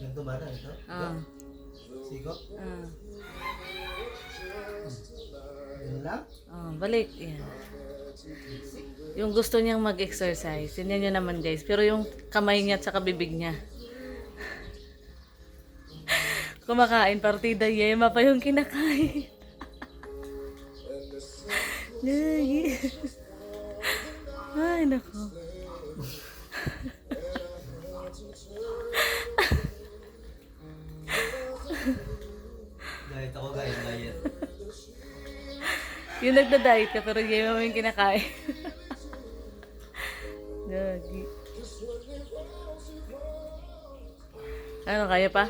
Ganito ba na ito? Ah. Siko? Ah. Yun lang? Oh, balik. Yan. Yung gusto niyang mag-exercise, yun yan yun naman guys. Pero yung kamay niya at saka bibig niya. Kumakain, partida yema pa yung kinakain. Ay, Ay nako. Diet ako guys, diet. Yung nagda-diet ka pero yema mo yung kinakain. Gagi. Ano, kaya pa?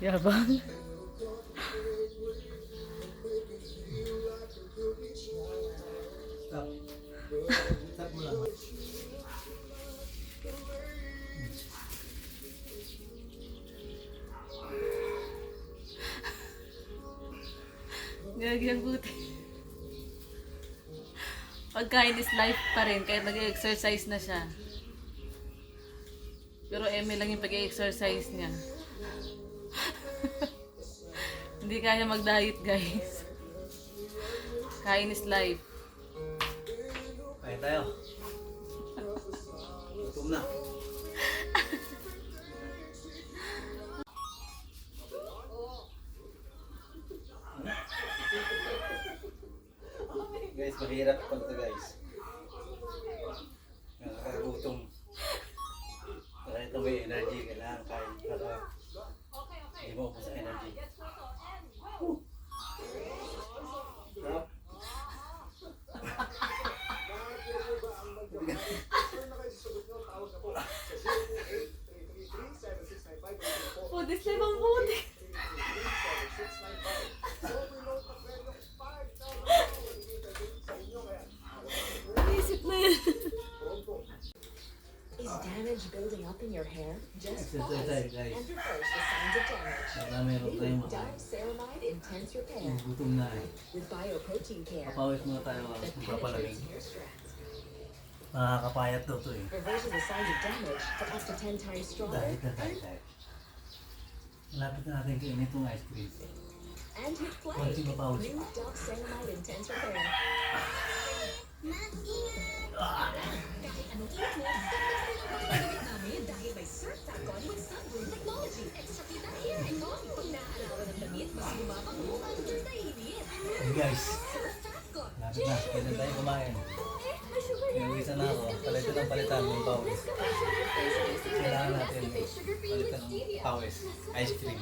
Yabang. Stop. Stop mo lang. Gagi ang buti. Pagkain is life pa rin, kahit nag-exercise na siya. Pero eme lang yung pag-exercise niya. Hindi kaya mag-diet, guys. Kain is life. Kaya tayo. Gutom na. guys, mahirap pag ito guys. Nakakagutom. Para ito may energy, kailangan kain para hindi mo upos ang energy. Woo! Sarap. Puti sila bang puti? Isip na yan. Is damage building up in your hair? Just pause and reverse the signs of damage. New Dove Ceramide Intense Repair gutom na eh. with Bioprotein Care Papawis muna tayo ah, that papalamig. Nakakapayat daw to eh. Reverses the signs of damage for up to 10 times stronger Dahil na tayo Malapit na natin kainin itong ice cream. and hit play. Konti mapawis. New Dove Ceramide Intense Repair. Anong mo, ganda pa rin ang pagkakamit namin dahil may Surf Tacon with Sunbloom Technology. Extra kita hair icon. Pag naarawan ng damit, mas gumapango under the init. Hey guys, malapit na. Pwede tayo kumain. Inuwisan na ako. Palitan ng palitan ng pawis. Kailangan natin palitan ng pawis. Ice cream.